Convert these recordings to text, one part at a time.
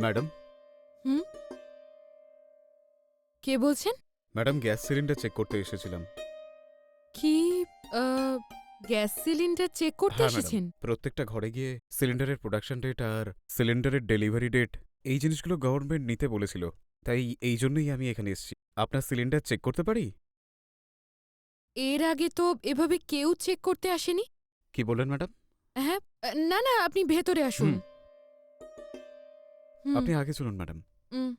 Madam? হুম? কে বলছেন? Madam gas cylinder check করতে এসেছিলাম। কি আহ, গ্যাস সিলিন্ডার চেক করতে হ্যাঁ, ম্যাডাম। এসেছেন? প্রত্যেকটা ঘরে গিয়ে সিলিন্ডারের প্রোডাকশন ডেট আর সিলিন্ডারের ডেলিভারি ডেট এই জিনিসগুলো গভর্নমেন্ট নিতে বলেছিল। তাই এই জন্যই আমি এখানে এসেছি। আপনার সিলিন্ডার চেক করতে পারি? এর আগে তো এভাবে কেউ চেক করতে আসেনি। কি বললেন ম্যাডাম? হ্যাঁ আহ, না না আপনি ভেতরে আসুন। হুম। হুম, আপনি আগে চলুন ম্যাডাম হুম।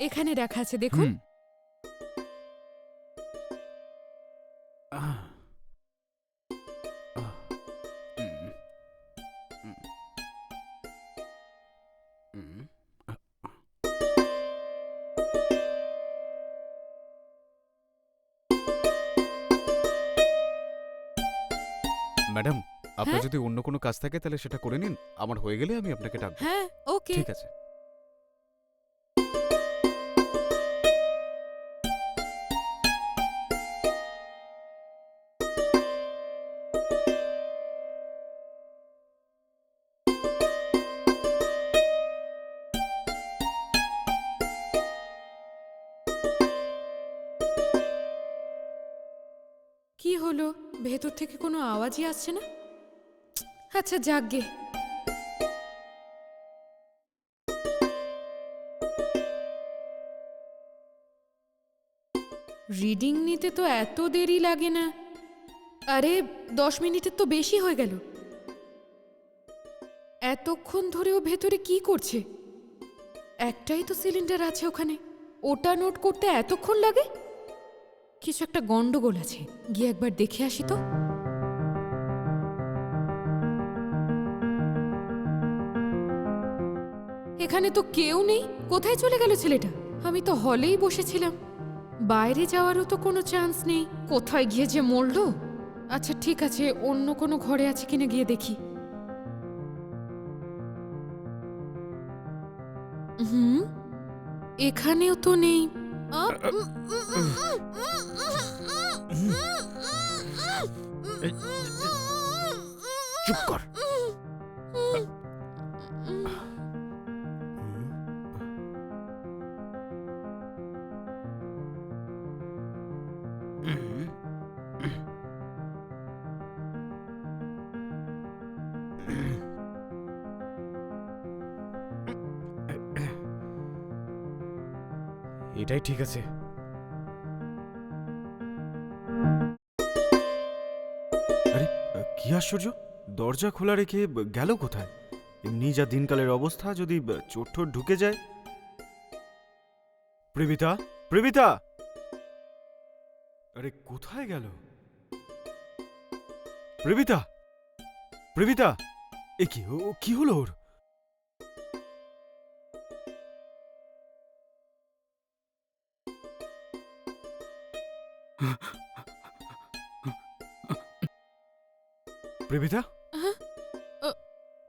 এখানে রাখা আছে দেখুন হুম। আহ। আহ। উম। উম। উম। আহ। ম্যাডাম আপনার হ্যাঁ? যদি অন্য কোনো কাজ থাকে তাহলে সেটা করে নিন। আমার হয়ে গেলে আমি আপনাকে ডাকবো। হ্যাঁ ওকে। ঠিক আছে। কি হলো? ভেতর থেকে কোনো আওয়াজই আসছে না? আচ্ছা যাকগে রিডিং নিতে তো এত দেরি লাগে না। আরে, দশ মিনিটের তো বেশি হয়ে গেল। এতক্ষণ ধরে ও ভেতরে কি করছে? একটাই তো সিলিন্ডার আছে ওখানে। ওটা নোট করতে এতক্ষণ লাগে? কিছু একটা গন্ডগোল আছে। গিয়ে একবার দেখে আসি তো। এখানে তো কেউ নেই কোথায় চলে গেল ছেলেটা আমি তো হলেই বসেছিলাম বাইরে যাওয়ারও তো কোনো চান্স নেই কোথায় গিয়ে যে মরলো আচ্ছা ঠিক আছে অন্য কোনো ঘরে আছে কিনা গিয়ে দেখি হুম এখানেও তো নেই চুপ কর এটাই ঠিক আছে। আরে, কি আশ্চর্য? দরজা খোলা রেখে গেল কোথায়? এমনি যা দিনকালের অবস্থা, যদি চোট ঢুকে যায়। প্রেমিতা প্রেমিতা! আরে, কোথায় গেল? প্রেমিতা প্রেমিতা! এ কি ও কি হলো ওর? প্রেমিতা?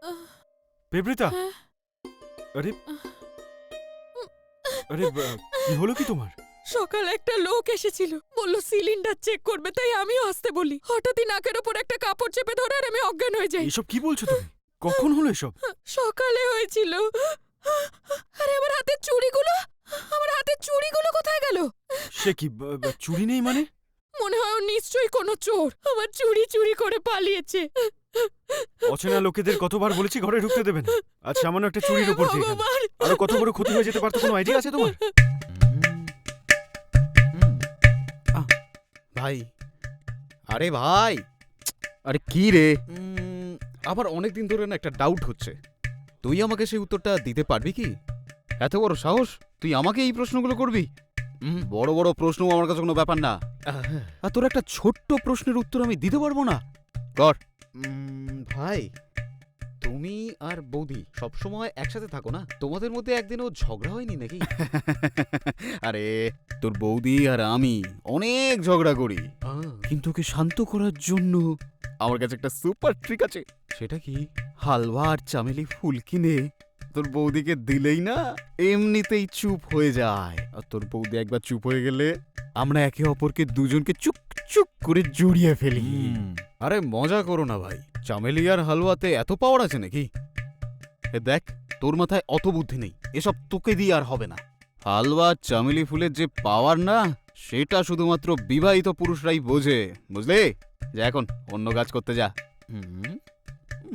আহ, প্রেমিতা? হ্যাঁ। আরে আরে কি হলো কি তোমার? সকালে একটা লোক এসেছিল। বলল সিলিন্ডার চেক করবে তাই আমিও আসতে বলি। হঠাৎই নাকের ওপর একটা কাপড় চেপে ধরে আর আমি অজ্ঞান হয়ে যাই। এইসব কি বলছো তুমি? কখন হলো এসব? সকালে হয়েছিল। আরে আমার হাতের চুড়িগুলো? আমার হাতের চুড়িগুলো কোথায় গেল? সে কি চুরি নেই মানে? মনে হয় ও নিশ্চয়ই কোনো চোর। আমার চুরি চুরি করে পালিয়েছে। অচেনা লোকেদের কতবার বলেছি ঘরে ঢুকতে দেবে না আজ সামান্য একটা চুরির উপর দিয়ে আরও কত বড় ক্ষতি হয়ে যেতে পারতো কোনো আইডিয়া আছে তোমার? ভাই। আরে ভাই! আরে কি রে? আমার অনেক দিন ধরে না একটা ডাউট হচ্ছে। তুই আমাকে সেই উত্তরটা দিতে পারবি কি? এত বড় সাহস? তুই আমাকে এই প্রশ্নগুলো করবি? বড় বড় প্রশ্ন আমার কাছে কোনো ব্যাপার না। আর তোর একটা ছোট্ট প্রশ্নের উত্তর আমি দিতে পারব না? কর। ভাই তুমি আর বৌদি সবসময় একসাথে থাকো না? তোমাদের মধ্যে একদিনও ঝগড়া হয়নি নাকি? আরে তোর বৌদি আর আমি অনেক ঝগড়া করি। কিন্তু ওকে শান্ত করার জন্য আমার কাছে একটা সুপার ট্রিক আছে। সেটা কি? হালওয়া আর চামেলি ফুল কিনে তোর বৌদিকে দিলেই না এমনিতেই চুপ হয়ে যায়। আর তোর বৌদি একবার চুপ হয়ে গেলে আমরা একে অপরকে দুজনকে চুপ চুপ করে জড়িয়ে ফেলি। আরে মজা করো না ভাই চামেলিয়ার হালুয়াতে এত পাওয়ার আছে নাকি? এ দেখ তোর মাথায় অত বুদ্ধি নেই এসব তোকে দিয়ে আর হবে না। হালুয়া চামেলি ফুলের যে পাওয়ার না সেটা শুধুমাত্র বিবাহিত পুরুষরাই বোঝে বুঝলে? যা এখন অন্য কাজ করতে যা। হুম,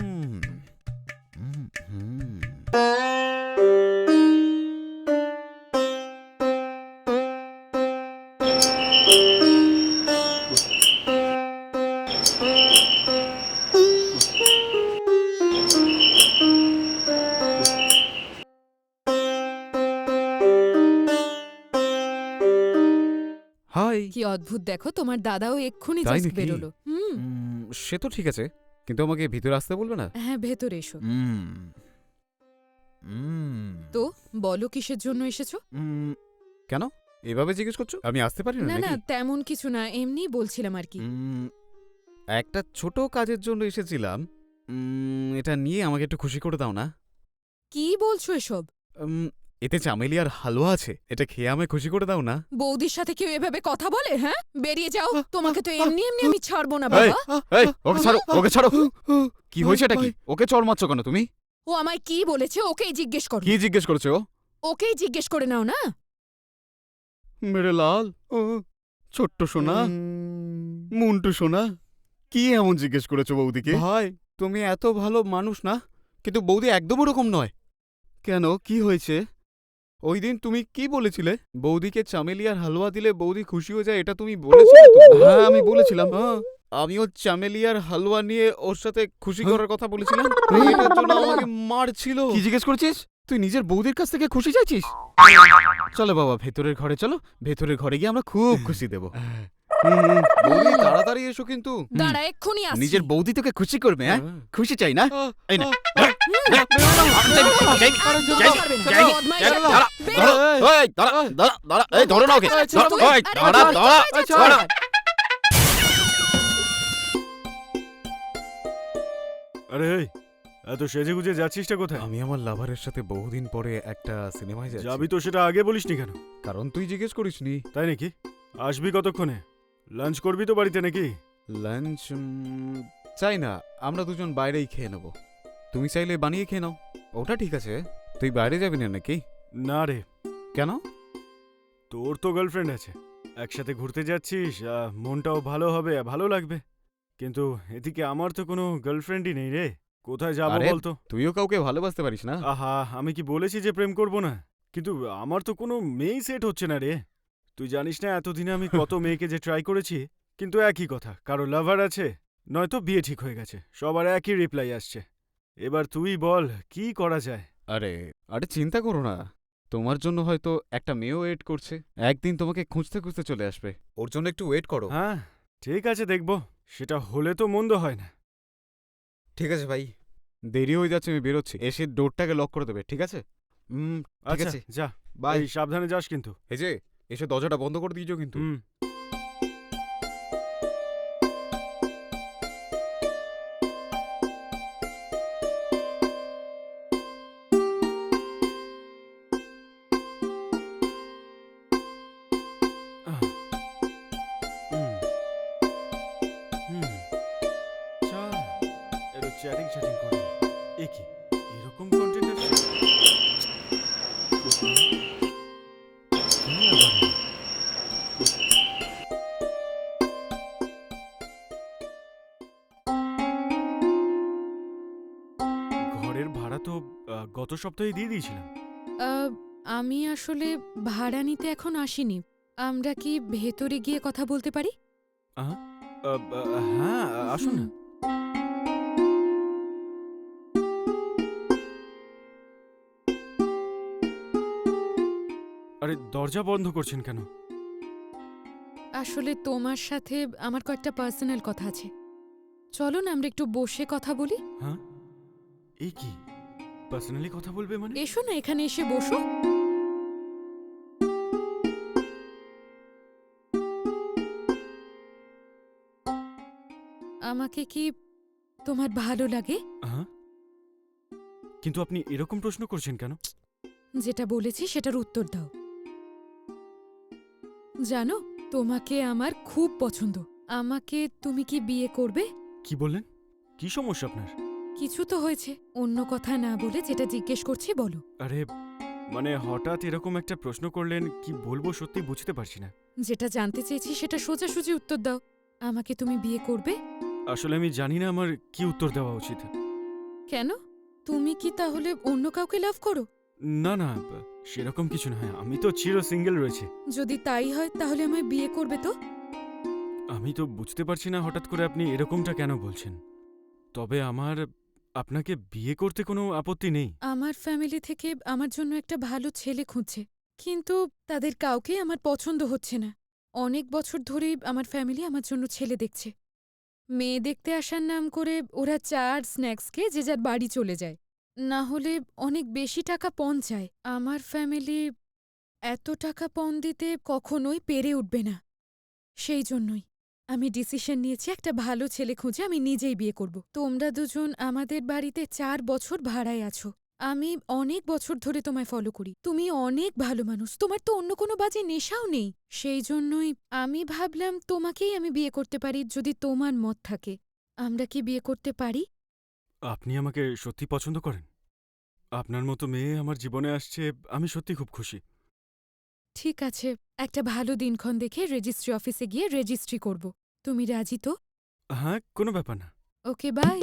হুম, হুম। হাই। কি অদ্ভুত দেখো তোমার দাদাও এক্ষুনি তাই জাস্ট নাকি? বেরোলো। হুম। সে তো ঠিক আছে কিন্তু আমাকে ভিতরে আসতে বলবে না? হ্যাঁ ভেতরে এসো। হুম। তো বলো কিসের জন্য এসেছ? কেন? এভাবে জিজ্ঞেস করছ? আমি আসতে পারি না না তেমন কিছু না এমনি বলছিলাম আর কি। একটা ছোট কাজের জন্য এসেছিলাম। এটা নিয়ে আমাকে একটু খুশি করে দাও না। কি বলছো এসব? এতে চামেলি আর হালুয়া আছে। এটা খেয়ে আমায় খুশি করে দাও না। বৌদির সাথে কেউ এভাবে কথা বলে হ্যাঁ? বেরিয়ে যাও তোমাকে তো এমনি এমনি আমি ছাড়বো না বাবা। ওকে ছাড়ো ওকে ছাড়ো। কি হয়েছে এটা কি? ওকে চড় মারছো কেন তুমি? ও আমায় কি বলেছে ওকেই জিজ্ঞেস করো। কি জিজ্ঞেস করছ ওকেই জিজ্ঞেস করে নাও না? মেরে লাল ও ছোট্ট সোনা মুন্টু সোনা কি এমন জিজ্ঞেস করেছ বৌদিকে? ভাই তুমি এত ভালো মানুষ না কিন্তু বৌদি একদম ওরকম নয়। কেন কি হয়েছে? ওই দিন তুমি কি বলেছিলে? বৌদিকে চামেলিয়ার হালুয়া দিলে বৌদি খুশি হয়ে যায় এটা তুমি বলেছিলে তো? হ্যাঁ আমি বলেছিলাম হ্যাঁ, আমিও চামেলি আর হালুয়া নিয়ে ওর সাথে খুশি হ্যাঁ? করার কথা বলেছিলাম। এটার জন্য আমাকে মারছিল। কি জিজ্ঞেস করেছিস? তুই নিজের বৌদির কাছ থেকে খুশি চাইছিস? চলো বাবা ভেতরের ঘরে চলো। ভেতরের ঘরে গিয়ে আমরা খুব খুশি দেব। বৌদি তাড়াতাড়ি এসো কিন্তু। দাঁড়া এক্ষুনি আসছি। নিজের বৌদি তোকে খুশি করবে হ্যাঁ? খুশি চাই না? এই নে। ধরো ওকে, আরে দাঁড়া, কোথায় দাঁড়া, যাচ্ছিস? দাঁড়া। আরে এত সেজে গুজে যাচ্ছিসটা কোথায়? আমি আমার লাভারের সাথে বহুদিন পরে একটা সিনেমায় যাচ্ছি। যাবি তো সেটা আগে বলিসনি কেন? কারণ তুই জিজ্ঞেস করিসনি। তাই নাকি? আসবি কতক্ষণে? লাঞ্চ করবি তো বাড়িতে নাকি? লাঞ্চ চাই না আমরা দুজন বাইরেই খেয়ে নেব। তুমি চাইলে বানিয়ে খেয়ে নাও। ওটা ঠিক আছে। তুই বাইরে যাবি না নাকি? না রে। কেন? তোর তো গার্লফ্রেন্ড আছে। একসাথে ঘুরতে যাচ্ছিস মনটাও ভালো হবে ভালো লাগবে। কিন্তু এদিকে আমার তো কোনো গার্লফ্রেন্ডই নেই রে। কোথায় যাব বলতো? তুইও কাউকে ভালোবাসতে পারিস না? আহা আমি কি বলেছি যে প্রেম করব না? কিন্তু আমার তো কোনো মেয়েই সেট হচ্ছে না রে। তুই জানিস না এতদিনে আমি কত মেয়েকে যে ট্রাই করেছি? কিন্তু একই কথা কারও লাভার আছে নয়তো বিয়ে ঠিক হয়ে গেছে সবার একই রিপ্লাই আসছে। এবার তুই বল কি করা যায়? আরে আরে চিন্তা করো না। তোমার জন্য হয়তো একটা মেয়েও ওয়েট করছে একদিন তোমাকে খুঁজতে খুঁজতে চলে আসবে। ওর জন্য একটু ওয়েট করো। হ্যাঁ ঠিক আছে দেখব। সেটা হলে তো মন্দ হয় না। ঠিক আছে ভাই। দেরি হয়ে যাচ্ছে আমি বেরোচ্ছি। এসে ডোরটাকে লক করে দেবে ঠিক আছে? হুম ঠিক আচ্ছা আছে। যা। বাই সাবধানে যাস কিন্তু। এই যে এসে দরজাটা বন্ধ করে দিয়েছ কিন্তু। chatting chatting করি। এ কি, এরকম content গত সপ্তাহে দিয়ে দিয়েছিলাম। আহ, আমি আসলে ভাড়া নিতে এখন আসিনি। আমরা কি ভেতরে গিয়ে কথা বলতে পারি? আহ, আহ, আহ, হ্যাঁ আসুন না। আরে দরজা বন্ধ করছেন কেন? আসলে তোমার সাথে আমার কয়েকটা পার্সোনাল কথা আছে। চলো না আমরা একটু বসে কথা বলি। হ্যাঁ? এই কি? পার্সোনালি কথা বলবে মানে? এসো না এখানে এসে বসো। আমাকে কি তোমার ভালো লাগে? হ্যাঁ কিন্তু আপনি এরকম প্রশ্ন করছেন কেন? যেটা বলেছি সেটার উত্তর দাও। জানো তোমাকে আমার খুব পছন্দ। আমাকে তুমি কি বিয়ে করবে? কি বললেন? কি সমস্যা আপনার? কিছু তো হয়েছে। অন্য কথা না বলে যেটা জিজ্ঞেস করছি বলো। আরে মানে হঠাৎ এরকম একটা প্রশ্ন করলেন কি বলব সত্যি বুঝতে পারছি না। যেটা জানতে চেয়েছি সেটা সোজাসুজি উত্তর দাও। আমাকে তুমি বিয়ে করবে? আসলে আমি জানি না আমার কি উত্তর দেওয়া উচিত। কেন? তুমি কি তাহলে অন্য কাউকে লাভ করো? না না সেরকম কিছু নয় আমি তো চির সিঙ্গেল রয়েছে। যদি তাই হয় তাহলে আমায় বিয়ে করবে তো? আমি তো বুঝতে পারছি না হঠাৎ করে আপনি এরকমটা কেন বলছেন। তবে আমার আপনাকে বিয়ে করতে কোনো আপত্তি নেই? আমার ফ্যামিলি থেকে আমার জন্য একটা ভালো ছেলে খুঁজছে, কিন্তু তাদের কাউকে আমার পছন্দ হচ্ছে না। অনেক বছর ধরেই আমার ফ্যামিলি আমার জন্য ছেলে দেখছে। মেয়ে দেখতে আসার নাম করে ওরা চার স্ন্যাক্সকে যে যার বাড়ি চলে যায়। না হলে অনেক বেশি টাকা পণ চায়। আমার ফ্যামিলি এত টাকা পণ দিতে কখনোই পেরে উঠবে না। সেই জন্যই। আমি ডিসিশন নিয়েছি, একটা ভালো ছেলে খুঁজে আমি নিজেই বিয়ে করব। তোমরা দুজন আমাদের বাড়িতে চার বছর ভাড়ায় আছো। আমি অনেক বছর ধরে তোমায় ফলো করি। তুমি অনেক ভালো মানুষ। তোমার তো অন্য কোনো বাজে নেশাও নেই। সেই জন্যই আমি ভাবলাম তোমাকেই আমি বিয়ে করতে পারি, যদি তোমার মত থাকে। আমরা কি বিয়ে করতে পারি? আপনি আমাকে সত্যি পছন্দ করেন? আপনার মতো মেয়ে আমার জীবনে আসছে, আমি সত্যি খুব খুশি। ঠিক আছে একটা ভালো দিনক্ষণ দেখে রেজিস্ট্রি অফিসে গিয়ে রেজিস্ট্রি করব। তুমি রাজি তো? হ্যাঁ কোনো ব্যাপার না। Okay bye.